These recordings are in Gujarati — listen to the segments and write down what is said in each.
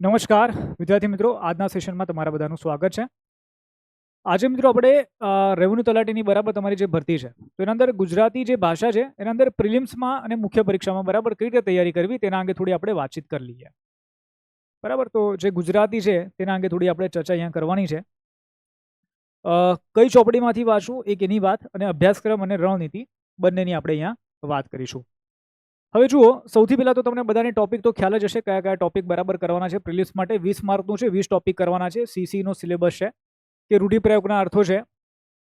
નમસ્કાર, વિદ્યાર્થી મિત્રો. આજના સેશનમાં તમારા બધાનું સ્વાગત છે. આજે મિત્રો આપણે રેવન્યુ તલાટીની બરાબર તમારી જે ભરતી છે, તો એના અંદર ગુજરાતી જે ભાષા છે, એના અંદર પ્રિલિમ્સમાં અને મુખ્ય પરીક્ષામાં બરાબર કઈ રીતે તૈયારી કરવી, તેના અંગે થોડી આપણે વાતચીત કરી લઈએ. બરાબર? તો જે ગુજરાતી છે, તેના અંગે થોડી આપણે ચર્ચા અહીંયા કરવાની છે. કઈ ચોપડીમાંથી વાંચવું, એક એની વાત, અને અભ્યાસક્રમ અને રણનીતિ બંનેની આપણે અહીંયા વાત કરીશું. હવે જુઓ, સૌથી પહેલાં તો તમને બધાને ટોપિક તો ખ્યાલ જ હશે કયા કયા ટોપિક બરાબર કરવાના છે. પ્રિલિમ્સ માટે વીસ માર્કનું છે, વીસ ટોપિક કરવાના છે. સીસીનો સિલેબસ છે, કે રૂઢિપ્રયોગના અર્થો છે,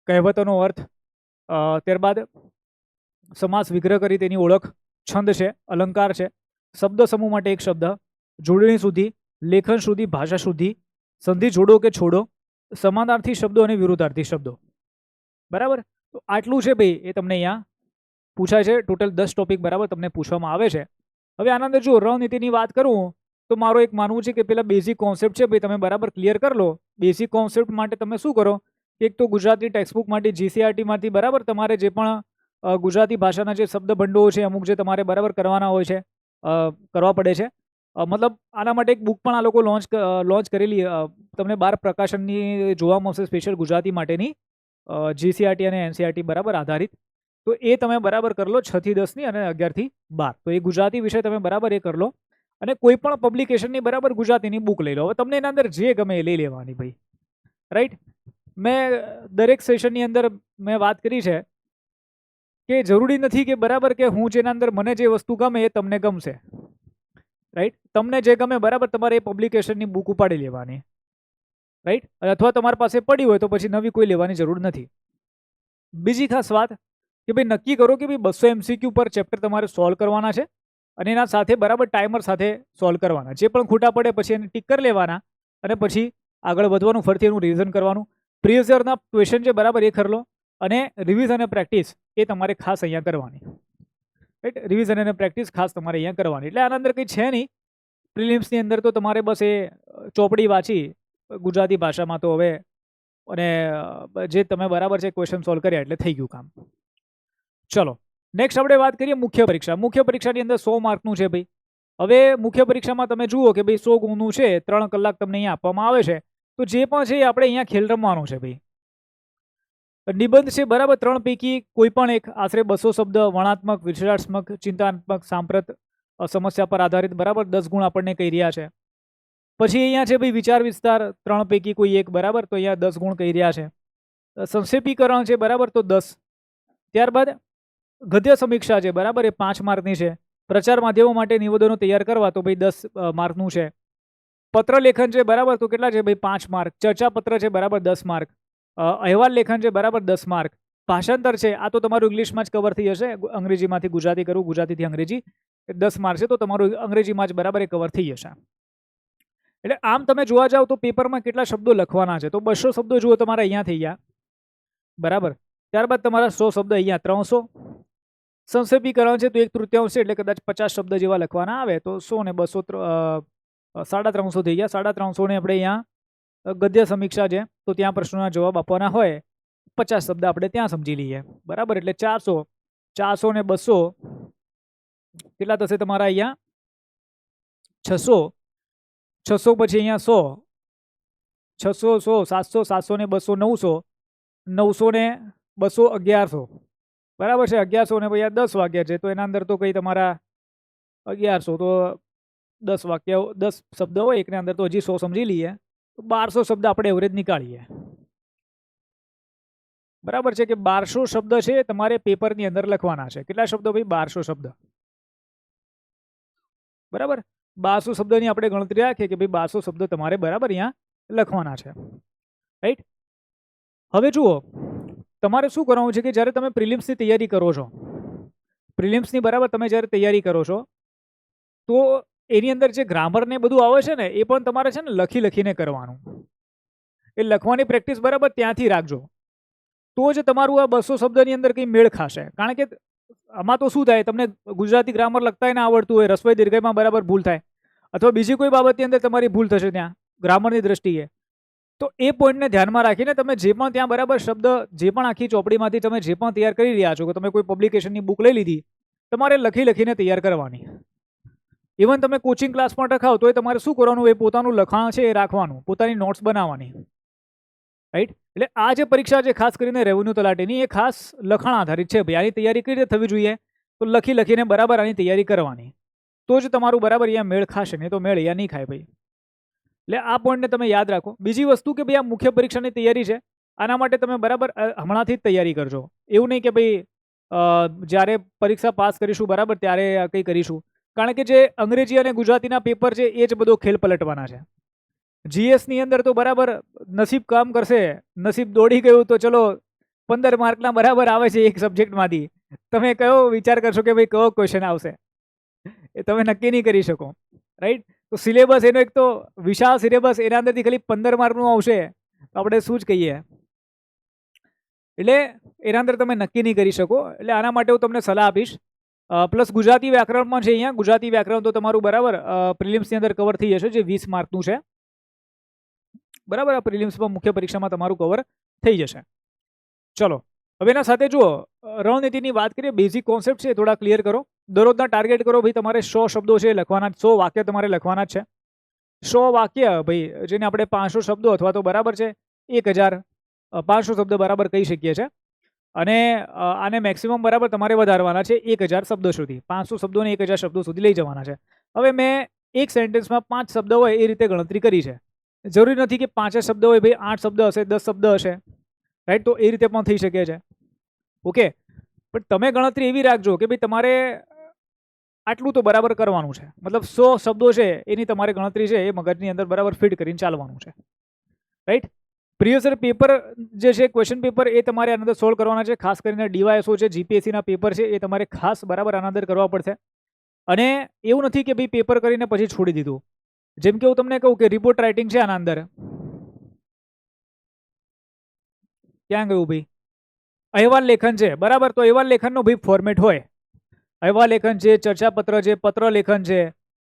કહેવતોનો અર્થ ત્યારબાદ સમાસ વિગ્રહ કરી તેની ઓળખ, છંદ છે, અલંકાર છે, શબ્દ સમૂહ માટે એક શબ્દ, જોડણી સુધી, લેખન સુધી, ભાષા સુધી, સંધિ જોડો કે છોડો, સમાનાર્થી શબ્દો અને વિરુદ્ધાર્થી શબ્દો. બરાબર? તો આટલું છે ભાઈ એ તમને અહીંયા પૂછાય છે. ટોટલ દસ ટોપિક બરાબર તમને પૂછવામાં આવે છે. હવે આના અંદર જો રણનીતિની વાત કરું, તો મારું એક માનવું છે કે પેલા બેઝિક કોન્સેપ્ટ છે, ભાઈ તમે બરાબર ક્લિયર કરી લો. બેઝિક કોન્સેપ્ટ માટે તમે શું કરો? એક તો ગુજરાતી ટેક્સ્ટબુક માટે જીસીઆરટીમાંથી બરાબર તમારે જે પણ ગુજરાતી ભાષાના જે શબ્દ ભંડોળો છે, અમુક જે તમારે બરાબર કરવાના હોય છે કરવા પડે છે. મતલબ આના માટે એક બુક પણ આ લોકો લોન્ચ લોન્ચ કરેલી તમને બાર પ્રકાશનની જોવા મળશે સ્પેશિયલ ગુજરાતી માટેની જીસીઆરટી અને એનસીઆરટી બરાબર આધારિત. તો એ તમે બરાબર કરી લો છ થી દસની અને અગિયારથી બાર. તો એ ગુજરાતી વિષય તમે બરાબર એ કરી લો. અને કોઈ પણ પબ્લિકેશનની બરાબર ગુજરાતીની બુક લઈ લો. હવે તમને એના અંદર જે ગમે એ લઈ લેવાની ભાઈ. રાઈટ મેં દરેક સેશનની અંદર મેં વાત કરી છે કે જરૂરી નથી કે બરાબર કે હું જેના અંદર મને જે વસ્તુ ગમે એ તમને ગમશે. રાઈટ તમને જે ગમે બરાબર તમારે એ પબ્લિકેશનની બુક ઉપાડી લેવાની. રાઈટ અથવા તમારી પાસે પડી હોય તો પછી નવી કોઈ લેવાની જરૂર નથી. બીજી ખાસ વાત કે ભાઈ નક્કી કરો કે ભાઈ બસો એમસીક્યુ પર ચેપ્ટર તમારે સોલ્વ કરવાના છે અને એના સાથે બરાબર ટાઈમર સાથે સોલ્વ કરવાના. જે પણ ખોટા પડે પછી એને ટીક કરી લેવાના અને પછી આગળ વધવાનું, ફરીથી એનું રિવિઝન કરવાનું. પ્રીવિયસ યરના ક્વેશ્ચન છે બરાબર એ ખરલો અને રિવિઝન અને પ્રેક્ટિસ એ તમારે ખાસ અહીંયા કરવાની. રાઈટ રિવિઝન અને પ્રેક્ટિસ ખાસ તમારે અહીંયા કરવાની. એટલે આના અંદર કંઈ છે નહીં. પ્રિલિમ્સની અંદર તો તમારે બસ એ ચોપડી વાંચી ગુજરાતી ભાષામાં તો હવે, અને જે તમે બરાબર છે ક્વેશ્ચન સોલ્વ કર્યા એટલે થઈ ગયું કામ. ચલો નેક્સ્ટ આપણે વાત કરીએ મુખ્ય પરીક્ષા. મુખ્ય પરીક્ષાની અંદર સો માર્કનું છે ભાઈ. હવે મુખ્ય પરીક્ષામાં તમે જુઓ કે ભાઈ સો ગુણનું છે, ત્રણ કલાક તમને અહીંયા આપવામાં આવે છે. તો જે પણ છે એ આપણે અહીંયા ખેલ રમવાનું છે ભાઈ. નિબંધ છે બરાબર ત્રણ પૈકી કોઈ પણ એક. આશરે બસો શબ્દ વર્ણાત્મક વિશ્લેષણાત્મક ચિંતાત્મક સાંપ્રત સમસ્યા પર આધારિત બરાબર દસ ગુણ આપણને કહી રહ્યા છે. પછી અહીંયા છે ભાઈ વિચાર વિસ્તાર ત્રણ પૈકી કોઈ એક બરાબર તો અહીંયા દસ ગુણ કહી રહ્યા છે. સંક્ષેપીકરણ છે બરાબર તો દસ. ત્યારબાદ ગદ્ય સમીક્ષા છે, બરાબર? એ પાંચ માર્કની છે. પ્રચાર માધ્યમો માટે નિવેદનો તૈયાર કરવા તો ભાઈ દસ માર્કનું છે. પત્ર લેખન છે, બરાબર? તો કેટલા છે ભાઈ? પાંચ માર્ક. ચર્ચા પત્ર છે, બરાબર? દસ માર્ક. અહેવાલ લેખન છે, બરાબર? દસ માર્ક. ભાષાંતર છે, આ તો તમારું ઇંગ્લિશમાં જ કવર થઈ જશે. અંગ્રેજીમાંથી ગુજરાતી કરવું ગુજરાતીથી અંગ્રેજી. દસ માર્ક છે, તો તમારું અંગ્રેજીમાં જ બરાબર એ કવર થઈ જશે. એટલે આમ તમે જોવા જાઓ તો પેપરમાં કેટલા શબ્દો લખવાના છે. તો બસો શબ્દો જુઓ, તમારે અહીંયા થઈ ગયા. બરાબર? ત્યારબાદ તમારા સો શબ્દ અહીંયા, ત્રણસો. સંક્ષેપીકરણ છે, તો એક તૃતીયાંશ એટલે કદાચ પચાસ શબ્દ જેવા લખવાના આવે, તો સો ને બસો સાડા ત્રણસો થઈ ગયા. સાડા ત્રણસોને આપણે અહીંયા ગદ્ય સમીક્ષા છે, તો ત્યાં પ્રશ્નોના જવાબ આપવાના હોય. પચાસ શબ્દ આપણે ત્યાં સમજી લઈએ. બરાબર? એટલે ચારસો ચારસો ને બસો કેટલા થશે તમારા અહીંયા? છસો. છસો પછી અહીંયા સો. છસો સો, સાતસો સાતસો ને બસો, નવસો. નવસો ને બસો અગિયારસો. બરાબર છે, અગિયારસો ને ભાઈ આ દસ વાગ્યા છે, તો એના અંદર તો કંઈ તમારા અગિયારસો, તો દસ વાક્ય, દસ શબ્દ હોય એકની અંદર, તો હજી સો સમજી લઈએ. તો બારસો શબ્દ આપણે એવરેજ નીકાળીએ. બરાબર છે કે બારસો શબ્દ છે, તમારે પેપરની અંદર લખવાના છે. કેટલા શબ્દો ભાઈ? બારસો શબ્દ. બરાબર? બારસો શબ્દની આપણે ગણતરી રાખીએ કે ભાઈ બારસો શબ્દ તમારે બરાબર અહીંયા લખવાના છે. રાઈટ હવે જુઓ તમારે શું કરવાનું છે કે જ્યારે તમે પ્રિલિમ્સની તૈયારી કરો છો, પ્રિલિમ્સની બરાબર તમે જ્યારે તૈયારી કરો છો, તો એની અંદર જે ગ્રામર ને બધું આવે છે ને, એ પણ તમારે છે ને લખી લખીને કરવાનું. એ લખવાની પ્રેક્ટિસ બરાબર ત્યાંથી રાખજો. તો જ તમારું આ બસો શબ્દની અંદર કંઈ મેળ ખાશે. કારણ કે આમાં તો શું થાય, તમને ગુજરાતી ગ્રામર લખતા ના આવડતું હોય રસવાઈ દીર્ઘયમાં બરાબર ભૂલ થાય. અથવા બીજી કોઈ બાબતની અંદર તમારી ભૂલ થશે ત્યાં ગ્રામરની દ્રષ્ટિએ. તો એ પોઈન્ટને ધ્યાનમાં રાખીને તમે જે પણ ત્યાં બરાબર શબ્દ, જે પણ આખી ચોપડીમાંથી તમે જે પણ તૈયાર કરી રહ્યા છો, કે તમે કોઈ પબ્લિકેશનની બુક લઈ લીધી, તમારે લખી લખીને તૈયાર કરવાની. ઇવન તમે કોચિંગ ક્લાસ પણ રખાવ તો એ તમારે શું કરવાનું? એ પોતાનું લખાણ છે એ રાખવાનું, પોતાની નોટ્સ બનાવવાની. રાઈટ એટલે આ જે પરીક્ષા છે, ખાસ કરીને રેવન્યુ તલાટીની, એ ખાસ લખાણ આધારિત છે. ભાઈ, આની તૈયારી કઈ રીતે થવી જોઈએ? તો લખી લખીને બરાબર આની તૈયારી કરવાની. તો જ તમારું બરાબર અહીંયા મેળ ખાશે, નહીં તો મેળ અહીંયા નહીં ખાય ભાઈ. એટલે આ પોઈન્ટને તમે યાદ રાખો. બીજી વસ્તુ કે ભાઈ, આ મુખ્ય પરીક્ષાની તૈયારી છે, આના માટે તમે બરાબર હમણાંથી જ તૈયારી કરજો. એવું નહીં કે ભાઈ જ્યારે પરીક્ષા પાસ કરીશું બરાબર, ત્યારે કંઈ કરીશું. કારણ કે જે અંગ્રેજી અને ગુજરાતીના પેપર છે, એ જ બધો ખેલ પલટવાના છે. જીએસની અંદર તો બરાબર નસીબ કામ કરશે, નસીબ દોડી ગયું તો ચલો, પંદર માર્કના બરાબર આવે છે એક સબ્જેક્ટમાંથી. તમે કયો વિચાર કરશો કે ભાઈ, કયો ક્વેશ્ચન આવશે? એ તમે નક્કી નહીં કરી શકો. રાઈટ તો સિલેબસ એનો એક તો વિશાળ સિલેબસ એના અંદરથી ખાલી પંદર માર્કનું આવશે. તો આપણે શું જ કહીએ? એટલે એના અંદર તમે નક્કી નહીં કરી શકો. એટલે આના માટે હું તમને સલાહ આપીશ. પ્લસ ગુજરાતી વ્યાકરણ પણ છે અહીંયા. ગુજરાતી વ્યાકરણ તો તમારું બરાબર પ્રિલિમ્સની અંદર કવર થઈ જશે, જે વીસ માર્કનું છે. બરાબર, આ પ્રિલિમ્સમાં મુખ્ય પરીક્ષામાં તમારું કવર થઈ જશે. ચલો. હવે એના સાથે જુઓ, રણનીતિની વાત કરીએ બેઝિક કોન્સેપ્ટ છે થોડા ક્લિયર કરો. દરરોજના ટાર્ગેટ કરો ભાઈ, તમારે સો શબ્દો છે, લખવાના, સો વાક્ય તમારે લખવાના છે. સો વાક્ય ભાઈ, જેને આપણે પાંચસો શબ્દો અથવા તો બરાબર છે, એક હજાર પાંચસો શબ્દ બરાબર કહી શકીએ છીએ અને આને મેક્સિમમ બરાબર તમારે વધારવાના છે, એક હજાર શબ્દો સુધી. પાંચસો શબ્દોને એક હજાર શબ્દો સુધી લઈ જવાના છે. હવે મેં એક સેન્ટેન્સમાં પાંચ શબ્દ હોય, એ રીતે ગણતરી કરી છે. જરૂરી નથી કે પાંચ શબ્દ હોય ભાઈ, આઠ શબ્દ હશે, દસ શબ્દ હશે. રાઈટ તો એ રીતે પણ થઈ શકે છે. ઓકે પણ તમે ગણતરી એવી રાખજો કે ભાઈ તમારે આટલું તો બરાબર કરવાનું છે. મતલબ સો શબ્દો છે, એની તમારે ગણતરી છે, એ મગજની અંદર બરાબર ફિટ કરીને ચાલવાનું છે. રાઈટ પ્રિવિયસર પેપર જે છે ક્વેશ્ચન પેપર એ તમારે આના અંદર સોલ્વ કરવાના છે. ખાસ કરીને ડીવાયએસઓ છે, જીપીએસસીના પેપર છે, એ તમારે ખાસ બરાબર આના અંદર કરવા પડશે. અને એવું નથી કે ભાઈ પેપર કરીને પછી છોડી દીધું. જેમ કે હું તમને કહું કે રિપોર્ટ રાઇટિંગ છે આના અંદર. ક્યાં ગયું ભાઈ? અહેવાલ લેખન છે, બરાબર? તો અહેવાલ લેખનનો ભાઈ ફોર્મેટ હોય. અહેવાલ લેખન છે, ચર્ચાપત્ર છે, પત્ર લેખન છે,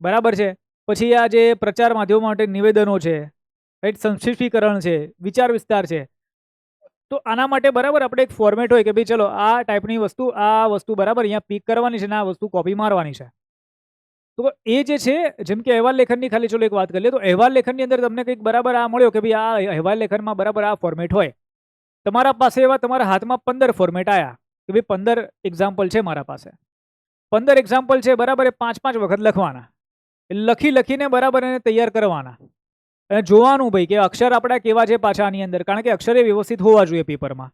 બરાબર છે? પછી આ જે પ્રચાર માધ્યમો માટે નિવેદનો છે રાઈટ સંક્ષિપ્તીકરણ છે, વિચાર વિસ્તાર છે. તો આના માટે બરાબર આપણે એક ફોર્મેટ હોય કે ભાઈ ચલો, આ ટાઈપની વસ્તુ, આ વસ્તુ બરાબર અહીંયા પીક કરવાની છે ને આ વસ્તુ કોપી મારવાની છે. તો એ જે છે, જેમ કે અહેવાલ લેખનની ખાલી ચલો એક વાત કરી લઈએ તો અહેવાલ લેખનની અંદર તમને કંઈક બરાબર આ મળ્યો કે ભાઈ આ અહેવાલ લેખનમાં બરાબર આ ફોર્મેટ હોય. તમારા પાસે એવા તમારા હાથમાં પંદર ફોર્મેટ આવ્યા કે ભાઈ પંદર એક્ઝામ્પલ છે મારા પાસે. પંદર એક્ઝામ્પલ છે, બરાબર, એ પાંચ પાંચ વખત લખવાના. લખી લખીને બરાબર એને તૈયાર કરવાના. અને જોવાનું ભાઈ કે અક્ષર આપણા કેવા છે પાછા આની અંદર, કારણ કે અક્ષરે વ્યવસ્થિત હોવા જોઈએ પેપરમાં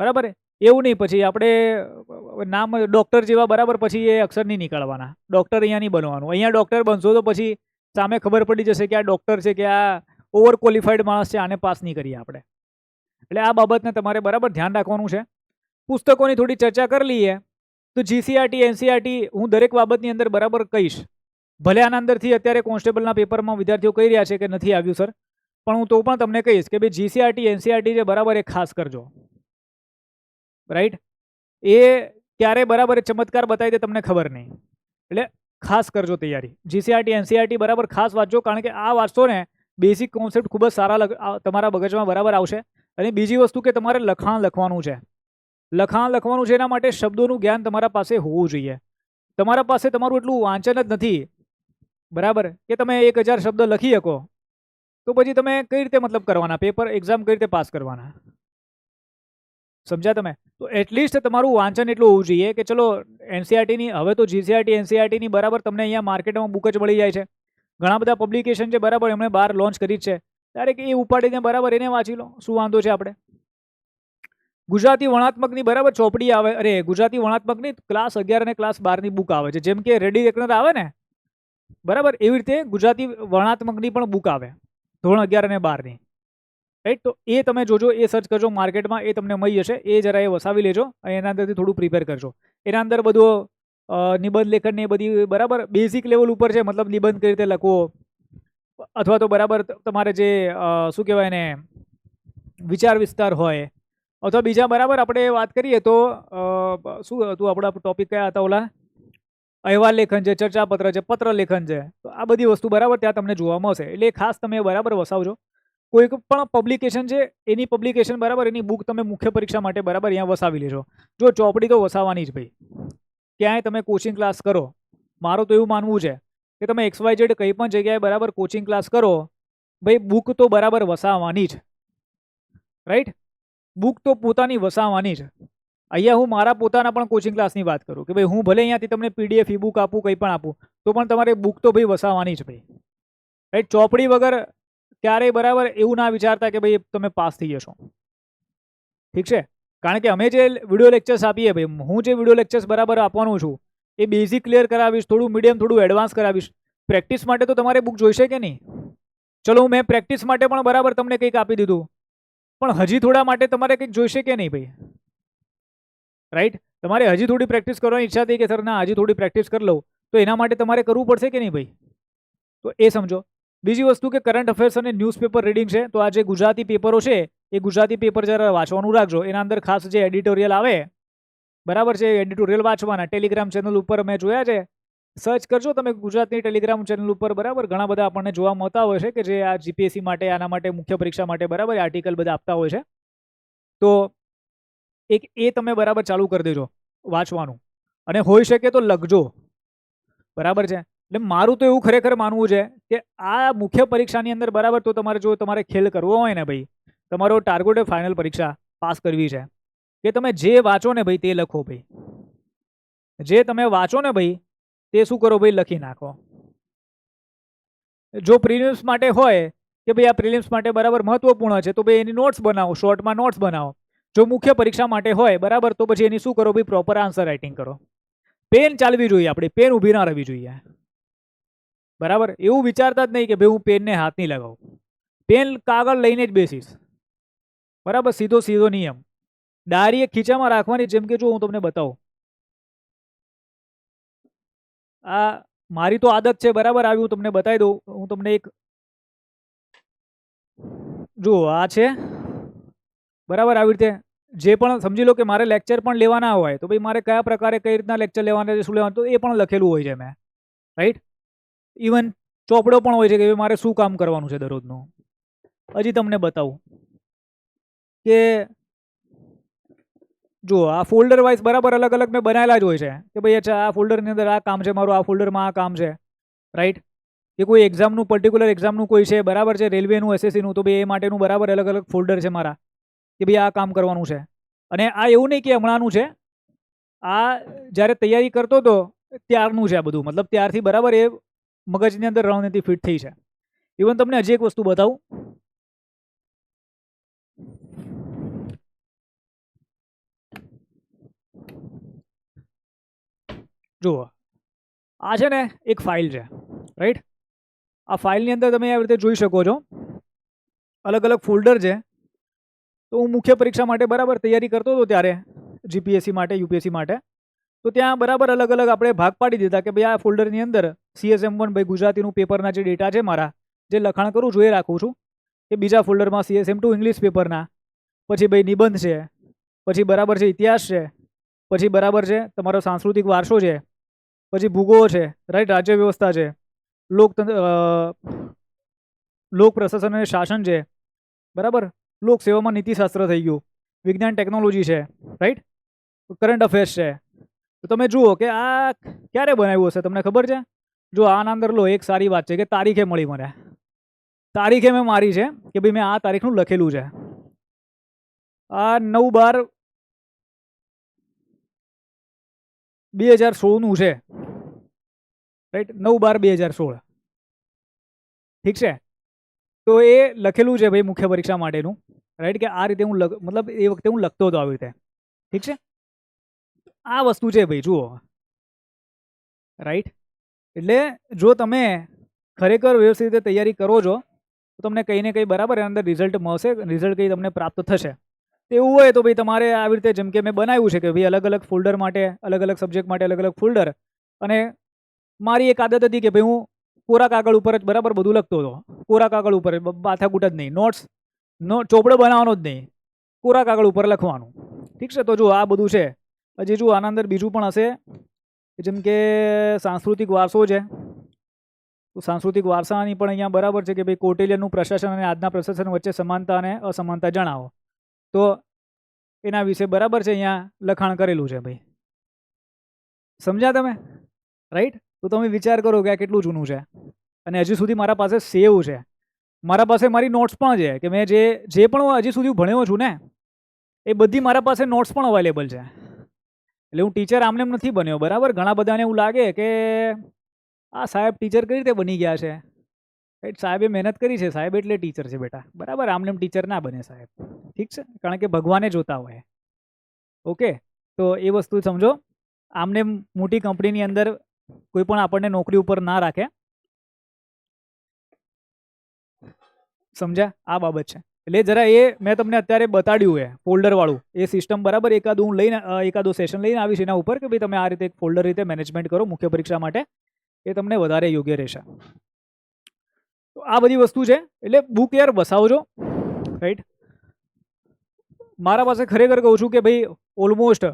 બરાબર? એવું નહીં, પછી આપણે નામ ડૉક્ટર જેવા બરાબર પછી એ અક્ષર નહીં નીકળવાના. ડૉક્ટર અહીંયા નહીં બનવાનું. અહીંયા ડૉક્ટર બનશો તો પછી સામે ખબર પડી જશે કે આ ડૉક્ટર છે કે આ ઓવર ક્વોલિફાઈડ માણસ છે, આને પાસ નહીં કરીએ આપણે. એટલે આ બાબતને તમારે બરાબર ધ્યાન રાખવાનું છે. પુસ્તકોની થોડી ચર્ચા કરી લઈએ. તો જીસીઆરટી એનસીઆરટી હું દરેક બાબતની અંદર બરાબર કહીશ. ભલે આના અંદરથી અત્યારે કોન્સ્ટેબલના પેપરમાં વિદ્યાર્થીઓ કહી રહ્યા છે કે નથી આવ્યું, સર. પણ હું તો પણ તમને કહીશ કે ભાઈ જીસીઆરટી એનસીઆરટી જે બરાબર એ ખાસ કરજો. રાઈટ એ ક્યારે બરાબર ચમત્કાર બતાવી દે તમને ખબર નહીં. એટલે ખાસ કરજો તૈયારી. જીસીઆરટી એનસીઆરટી બરાબર ખાસ વાંચજો, કારણ કે આ વાંચશો ને બેસિક કોન્સેપ્ટ ખૂબ જ સારા તમારા મગજમાં બરાબર આવશે. અને બીજી વસ્તુ કે તમારે લખાણ લખવાનું છે. લખાણ લખવાનું છે એના માટે શબ્દોનું જ્ઞાન તમારા પાસે હોવું જોઈએ. તમારા પાસે તમારું એટલું વાંચન જ નથી. બરાબર? કે તમે એક હજાર શબ્દ લખી શકો. તો પછી તમે કઈ રીતે મતલબ કરવાના? પેપર એક્ઝામ કઈ રીતે પાસ કરવાના? સમજ્યા તમે? તો એટલીસ્ટ તમારું વાંચન એટલું હોવું જોઈએ કે ચલો, એનસીઆરટીની, હવે તો જીસીઆરટી, એનસીઆરટીની બરાબર તમને અહીંયા માર્કેટમાં બુક જ મળી જાય છે. ઘણા બધા પબ્લિકેશન છે, બરાબર, એમણે બહાર લોન્ચ કરી છે. ત્યારે કે એ ઉપાડીને બરાબર એને વાંચી લો. શું વાંધો છે આપણે? ગુજરાતી વણાત્મકની બરાબર ચોપડી આવે. અરે, ગુજરાતી વણાત્મકની ક્લાસ અગિયાર અને ક્લાસ બારની બુક આવે છે. જેમ કે રેડી રેકનર આવે ને? બરાબર? એવી રીતે ગુજરાતી વર્ણાત્મકની પણ બુક આવે. ધોરણ અગિયાર અને બારની. રાઈટ તો એ તમે જોજો, એ સર્ચ કરજો માર્કેટમાં, એ તમને મળી જશે. એ જરા એ વસાવી લેજો અને એના અંદરથી થોડું પ્રિપેર કરજો. એના અંદર બધું નિબંધ લેખન ને એ બધી બરાબર બેઝિક લેવલ ઉપર છે. મતલબ નિબંધ કઈ રીતે લખવો? અથવા તો બરાબર તમારે જે શું કહેવાય એને, વિચાર વિસ્તાર હોય, અથવા બીજા બરાબર આપણે વાત કરીએ તો શું હતું આપણા ટોપિક કયા હતા ઓલા? અહેવાલ લેખન છે ચર્ચાપત્ર છે પત્ર લેખન છે તો આ બધી વસ્તુ બરાબર ત્યાં તમને જોવા મળશે. એટલે ખાસ તમે બરાબર વસાવજો. કોઈક પણ પબ્લિકેશન છે, એની પબ્લિકેશન બરાબર, એની બુક તમે મુખ્ય પરીક્ષા માટે બરાબર અહીંયા વસાવી લેજો. જો ચોપડી તો વસાવવાની જ ભાઈ. ક્યાંય તમે કોચિંગ ક્લાસ કરો. મારું તો એવું માનવું છે કે તમે એક્સ વાય જેડ કંઈ પણ જગ્યાએ બરાબર કોચિંગ ક્લાસ કરો, ભાઈ બુક તો બરાબર વસાવવાની જ. રાઈટ બુક તો પોતાની વસાવવાની જ. અહીંયા હું મારા પોતાના પણ કોચિંગ ક્લાસની વાત કરું કે ભાઈ હું ભલે અહીંયાથી તમને પીડીએફ ઈ બુક આપું, કંઈ પણ આપું, તો પણ તમારે બુક તો ભાઈ વસાવવાની જ ભાઈ. રાઈટ ચોપડી વગર ક્યારેય બરાબર એવું ના વિચારતા કે ભાઈ તમે પાસ થઈ જશો. ઠીક છે? કારણ કે અમે જે વીડિયો લેક્ચર્સ આપીએ ભાઈ, હું જે વીડિયો લેક્ચર્સ બરાબર આપવાનું છું એ બેઝિક ક્લિયર કરાવીશ, થોડું મીડિયમ થોડું એડવાન્સ કરાવીશ. પ્રેક્ટિસ માટે તો તમારે બુક જોઈશે કે નહીં? ચલો મેં પ્રેક્ટિસ માટે પણ બરાબર તમને કંઈક આપી દીધું. પણ હજી થોડા માટે તમારે કંઈક જોઈશે કે નહીં ભાઈ? રાઈટ તમારે હજી થોડી પ્રેક્ટિસ કરવાની ઈચ્છા થઈ કે, સર, ના, હજી થોડી પ્રેક્ટિસ કરી લઉં. તો એના માટે તમારે કરવું પડશે કે નહીં ભાઈ? તો એ સમજો. બીજી વસ્તુ કે કરંટ અફેર્સ અને ન્યૂઝપેપર રીડિંગ છે, તો આ જે ગુજરાતી પેપરો છે, એ ગુજરાતી પેપર જરા વાંચવાનું રાખજો. એના અંદર ખાસ જે એડિટોરિયલ આવે બરાબર છે એડિટોરિયલ વાંચવાના ટેલિગ્રામ ચેનલ ઉપર મેં જોયા છે. સર્ચ કરજો તમે ગુજરાતની ટેલિગ્રામ ચેનલ ઉપર, બરાબર? ઘણા બધા આપણને જોવા મળતા હોય છે કે જે આ જીપીએસસી માટે, આના માટે, મુખ્ય પરીક્ષા માટે, બરાબર? આર્ટિકલ બધા આપતા હોય છે. તો એક, એ તમે બરાબર ચાલુ કરી દેજો વાંચવાનું. અને હોઈ શકે તો લખજો. બરાબર છે? એટલે મારું તો એવું ખરેખર માનવું છે કે આ મુખ્ય પરીક્ષાની અંદર બરાબર તો તમારે જો તમારે ખેલ કરવો હોય ને ભાઈ, તમારો ટાર્ગેટ ફાઇનલ પરીક્ષા પાસ કરવી છે. કે તમે જે વાંચો ને ભાઈ તે લખો ભાઈ. જે તમે વાંચો ને ભાઈ, તે શું કરો ભાઈ? લખી નાખો. જો પ્રિલિમ્સ માટે હોય કે ભાઈ આ પ્રિલિમ્સ માટે બરાબર મહત્વપૂર્ણ છે, તો ભાઈ એની નોટ્સ બનાવો શોર્ટમાં નોટ્સ બનાવો. જો મુખ્ય પરીક્ષા માટે હોય, બરાબર, તો પછી એની શું કરો ભાઈ? પ્રોપર આન્સર રાઇટિંગ કરો. પેન ચાલવી જોઈએ આપણી પેન ઊભી ના રહેવી જોઈએ. બરાબર? એવું વિચારતા જ નહીં કે ભાઈ હું પેનને હાથ નહીં લગાવું. પેન કાગળ લઈને જ બેસીશ. બરાબર? સીધો સીધો નિયમ. ડાયરી એક ખીચામાં રાખવાની જેમ કે જો હું તમને બતાવું. આ મારી તો આદત છે, બરાબર? આવી હું તમને બતાવી દઉં. હું તમને એક જુઓ આ છે. બરાબર? આવી રીતે જે પણ સમજી લો કે મારે લેક્ચર પણ લેવાના હોય, તો ભાઈ મારે કયા પ્રકારે કઈ રીતના લેક્ચર લેવાના શું લેવાનું તો એ પણ લખેલું હોય છે મેં. રાઈટ ઇવન ચોપડો પણ હોય છે કે મારે શું કામ કરવાનું છે દરરોજનું. હજી તમને બતાવું કે જુઓ, આ ફોલ્ડર વાઇઝ બરાબર અલગ અલગ મેં બનાવેલા જ હોય છે. કે ભાઈ અચ્છા, આ ફોલ્ડરની અંદર આ કામ છે, મારું આ ફોલ્ડરમાં આ કામ છે. રાઈટ કે કોઈ એક્ઝામનું પર્ટિક્યુલર એક્ઝામનું કોઈ છે, બરાબર છે રેલવેનું એસએસસીનું તો ભાઈ એ માટેનું બરાબર અલગ અલગ ફોલ્ડર છે મારા. કે ભાઈ આ કામ કરવાનું છે. અને આ એવું નહીં કે હમણાંનું છે. આ જ્યારે તૈયારી કરતો હતો ત્યારનું છે આ બધું. મતલબ ત્યારથી બરાબર એ મગજની અંદર રણનીતિ ફિટ થઈ છે. ઇવન તમને હજી એક વસ્તુ બતાવું. જુઓ આ છે ને એક ફાઇલ છે રાઈટ આ ફાઇલની અંદર તમે આવી રીતે જોઈ શકો છો. અલગ અલગ ફોલ્ડર છે. તો હું મુખ્ય પરીક્ષા માટે બરાબર તૈયારી કરતો હતો ત્યારે જીપીએસસી માટે યુપીએસસી માટે. તો ત્યાં બરાબર અલગ અલગ આપણે ભાગ પાડી દીધા કે ભાઈ આ ફોલ્ડરની અંદર સીએસએમ વન ભાઈ ગુજરાતીનું પેપરના જે ડેટા છે મારા, જે લખાણ કરું છું એ રાખું છું. એ બીજા ફોલ્ડરમાં સીએસએમ ટુ ઇંગ્લિશ પેપરના પછી ભાઈ નિબંધ છે. પછી બરાબર છે ઇતિહાસ છે. પછી બરાબર છે તમારો સાંસ્કૃતિક વારસો છે. પછી ભૂગોળ છે રાઈટ રાજ્ય વ્યવસ્થા છે, લોકતંત્ર લોક પ્રશાસન અને શાસન છે, બરાબર? લોકસેવામાં નીતિશાસ્ત્ર થઈ ગયું, વિજ્ઞાન ટેકનોલોજી છે રાઈટ કરંટ અફેર્સ છે. તો તમે જુઓ કે આ ક્યારે બનાવ્યું હશે, તમને ખબર છે? જો આના અંદર લો, એક સારી વાત છે કે તારીખે મળી મને. તારીખે મેં મારી છે કે ભાઈ મેં આ તારીખનું લખેલું છે. આ નવ બાર બે હજાર સોળનું છે. રાઈટ નવ બાર બે હજાર સોળ. ઠીક છે? તો એ લખેલું છે ભાઈ મુખ્ય પરીક્ષા માટેનું. રાઈટ કે આ રીતે હું મતલબ એ વખતે હું લખતો હતો આવી રીતે. ઠીક છે? આ વસ્તુ છે ભાઈ, જુઓ. રાઈટ એટલે જો તમે ખરેખર વ્યવસ્થિત રીતે તૈયારી કરો છો, તો તમને કંઈ કંઈ બરાબર એના અંદર રિઝલ્ટ મળશે રિઝલ્ટ કંઈ તમને પ્રાપ્ત થશે. એવું હોય તો ભાઈ તમારે આવી રીતે જેમ કે મેં બનાવ્યું છે કે ભાઈ અલગ અલગ ફોલ્ડર માટે અલગ અલગ સબ્જેક્ટ માટે અલગ અલગ ફોલ્ડર અને મારી એક આદત હતી કે ભાઈ હું કોરા કાગળ ઉપર જ બરાબર બધું લખતો હતો. કોરા કાગળ ઉપર માથાકૂટ જ નહીં, નોટ્સ, નો, ચોપડો બનાવવાનો જ નહીં. કોરા કાગળ ઉપર લખવાનું. ઠીક છે? તો જો આ બધું છે. હજી જો આના અંદર બીજું પણ હશે જેમ કે સાંસ્કૃતિક વારસો છે. તો સાંસ્કૃતિક વારસાની પણ અહીંયા બરાબર છે કે ભાઈ કોટેલિયનનું પ્રશાસન અને આજના પ્રશાસન વચ્ચે સમાનતા અને અસમાનતા જણાવો. તો એના વિશે બરાબર છે અહીંયા લખાણ કરેલું છે ભાઈ. સમજ્યા તમે? રાઈટ તો તમે વિચાર કરો કે આ કેટલું જૂનું છે. અને હજી સુધી મારા પાસે સેવ છે. મારા પાસે મારી નોટ્સ પણ છે કે મેં જે જે પણ હજી સુધી ભણ્યો છું ને, એ બધી મારા પાસે નોટ્સ પણ અવેલેબલ છે. એટલે હું ટીચર આમને એમ નથી બન્યો, બરાબર? ઘણા બધાને એવું લાગે કે, આ સાહેબ ટીચર કઈ રીતે બની ગયા છે? સાહેબે મહેનત કરી છે, સાહેબ એટલે ટીચર છે બેટા. બરાબર? આમને એમ ટીચર ના બને સાહેબ. ઠીક છે? કારણ કે ભગવાને જોતા હોય. ઓકે? તો એ વસ્તુ સમજો. આમને મોટી કંપનીની અંદર કોઈ પણ આપણને નોકરી ઉપર ના રાખે, સમજ્યા? આ બાબત છે. એટલે જરા એ મેં તમને અત્યારે બતાડ્યું એ, ફોલ્ડરવાળું. એ સિસ્ટમ બરાબર એકાદ હું લઈને એકાદો સેશન લઈને આવીશ એના ઉપર કે ભાઈ તમે આ રીતે એક ફોલ્ડર રીતે મેનેજમેન્ટ કરો મુખ્ય પરીક્ષા માટે, એ તમને વધારે યોગ્ય રહેશે. તો આ બધી વસ્તુ છે. એટલે બુક યાર બસાવજો રાઈટ મારા પાસે ખરેખર કહું છું કે ભાઈ ઓલમોસ્ટ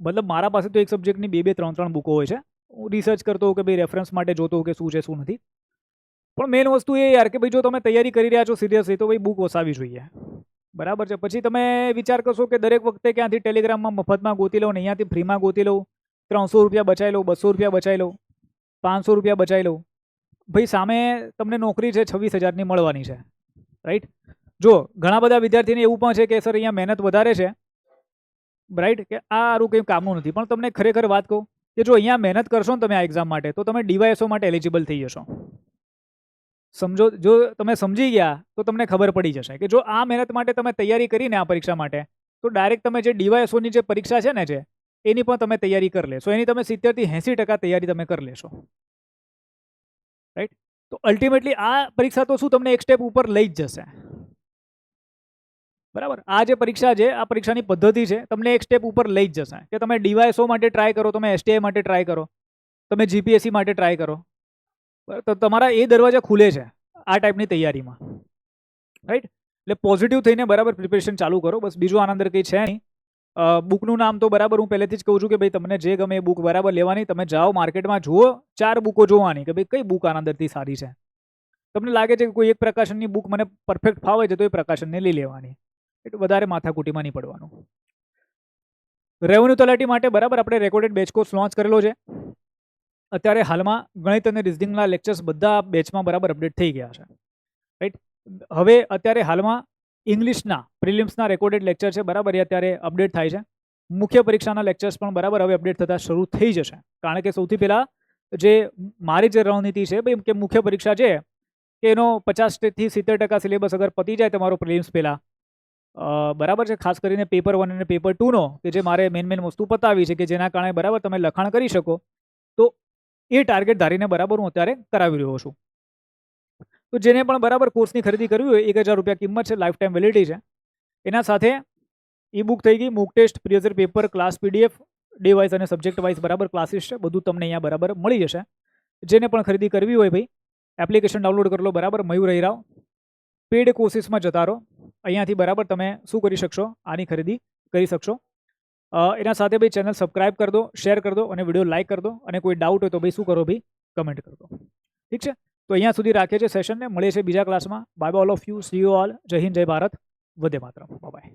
મતલબ મારા પાસે તો એક સબ્જેક્ટની બે બે, ત્રણ ત્રણ બુકો હોય છે. હું રિસર્ચ કરતો હોઉં કે ભાઈ રેફરન્સ માટે જોતો હોઉં કે શું છે, શું નથી. પણ મેઇન વસ્તુ એ યાર કે ભાઈ જો તમે તૈયારી કરી રહ્યા છો સિરિયસલી તો ભાઈ બુક વસાવી જોઈએ. બરાબર છે? પછી તમે વિચાર કરશો કે દરેક વખતે ક્યાંથી ટેલિગ્રામમાં મફતમાં ગોતી લઉં ને અહીંયાથી ફ્રીમાં ગોતી લઉં? ત્રણસો રૂપિયા બચાવી લઉં, બસો રૂપિયા બચાવી લઉં, પાંચસો રૂપિયા બચાવી લઉં? ભાઈ સામે તમને નોકરી છે છવ્વીસ હજારની મળવાની છે. રાઈટ જો, ઘણા બધા વિદ્યાર્થીને એવું પણ છે કે, સર, અહીંયા મહેનત વધારે છે. રાઈટ કે આ સારું કંઈ કામનું નથી. પણ તમને ખરેખર વાત કહું કે જો અહીંયા મહેનત કરશો ને તમે આ એક્ઝામ માટે, તો તમે ડીવાયએસઓ માટે એલિજિબલ થઈ જશો. સમજો, જો તમે સમજી ગયા, તો તમને ખબર પડી જશે કે જો આ મહેનત માટે તમે તૈયારી કરીને આ પરીક્ષા માટે, તો ડાયરેક્ટ તમે જે ડીવાયએસઓની જે પરીક્ષા છે ને જે, એની પણ તમે તૈયારી કરી લેશો. એની તમે સિત્તેરથી એંસી ટકા તૈયારી તમે કરી લેશો. રાઈટ તો અલ્ટિમેટલી આ પરીક્ષા તો શું તમને એક સ્ટેપ ઉપર લઈ જ જશે. બરાબર? આ જે પરીક્ષા છે, આ પરીક્ષાની પદ્ધતિ છે, તમને એક સ્ટેપ ઉપર લઈ જ જશે. કે તમે ડીવાયસો માટે ટ્રાય કરો, તમે એસટીઆઈ માટે ટ્રાય કરો, તમે જીપીએસસી માટે ટ્રાય કરો. તો તમારા એ દરવાજા ખુલે છે, આ ટાઈપની તૈયારીમાં. રાઈટ એટલે પોઝિટિવ થઈને બરાબર પ્રિપેરેશન ચાલુ કરો. બસ બીજું આના અંદર કંઈ છે નહીં. બુકનું નામ તો બરાબર હું પહેલેથી જ કહું છું કે ભાઈ તમને જે ગમે એ બુક બરાબર લેવાની. તમે જાઓ માર્કેટમાં, જુઓ, ચાર બુકો જોવાની કે ભાઈ કઈ બુક આના અંદરથી સારી છે. તમને લાગે છે કે કોઈ એક પ્રકાશનની બુક મને પરફેક્ટ ફાવે છે, તો એ પ્રકાશનને લઈ લેવાની. એટલે વધારે માથાકૂટીમાં નહીં પડવાનું. રેવન્યુ તલાટી માટે બરાબર આપણે રેકોર્ડેડ બેચ કોર્સ લોન્ચ કરેલો છે. અત્યારે હાલમાં ગણિત અને રિઝનિંગના લેક્ચર્સ બધા બેચમાં બરાબર અપડેટ થઈ ગયા છે. રાઈટ હવે અત્યારે હાલમાં ઇંગ્લિશના પ્રિલિમ્સના રેકોર્ડેડ લેક્ચર છે, બરાબર એ અત્યારે અપડેટ થાય છે. મુખ્ય પરીક્ષાના લેક્ચર્સ પણ બરાબર હવે અપડેટ થતા શરૂ થઈ જશે. કારણ કે સૌથી પહેલાં જે મારી જે રણનીતિ છે, ભાઈ, કે મુખ્ય પરીક્ષા છે, કે એનો પચાસથી સિત્તેર ટકા સિલેબસ અગર પતી જાય તમારો પ્રિલિમ્સ પહેલાં બરાબર છે? ખાસ કરીને પેપર વન અને પેપર ટુનો, કે જે મારે મેન મેન વસ્તુ પતાવી છે, કે જેના કારણે બરાબર તમે લખાણ કરી શકો, તો એ ટાર્ગેટ ધારીને બરાબર હું અત્યારે કરાવી રહ્યો છું. તો જેને પણ બરાબર કોર્સની ખરીદી કરવી હોય, એક હજાર રૂપિયા કિંમત છે લાઈફ ટાઈમ વેલિડિટી છે. એના સાથે ઈ બુક થઈ ગઈ mock test પ્રિયઝર paper class PDF day wise અને સબ્જેક્ટ વાઇઝ બરાબર ક્લાસીસ છે, બધું તમને અહીંયા બરાબર મળી જશે. જેને પણ ખરીદી કરવી હોય ભાઈ એપ્લિકેશન ડાઉનલોડ કરી લો, બરાબર મયુર હિરાવ પેડ કોર્સિસમાં જતા રહો. અહીંયાથી બરાબર તમે શું કરી શકશો? આની ખરીદી કરી શકશો. એના સાથે ભાઈ ચેનલ સબસ્ક્રાઇબ કરી દો, શેર કરી દો અને વીડિયો લાઇક કરી દો. અને કોઈ ડાઉટ હોય તો ભાઈ શું કરો ભાઈ? કમેન્ટ કરી દો. ઠીક છે? તો અહીંયા સુધી રાખીએ છીએ સેશનને મળીએ છીએ બીજા ક્લાસમાં bye all of you see you all જય હિન્દ, જય ભારત. વધે માત્ર બાય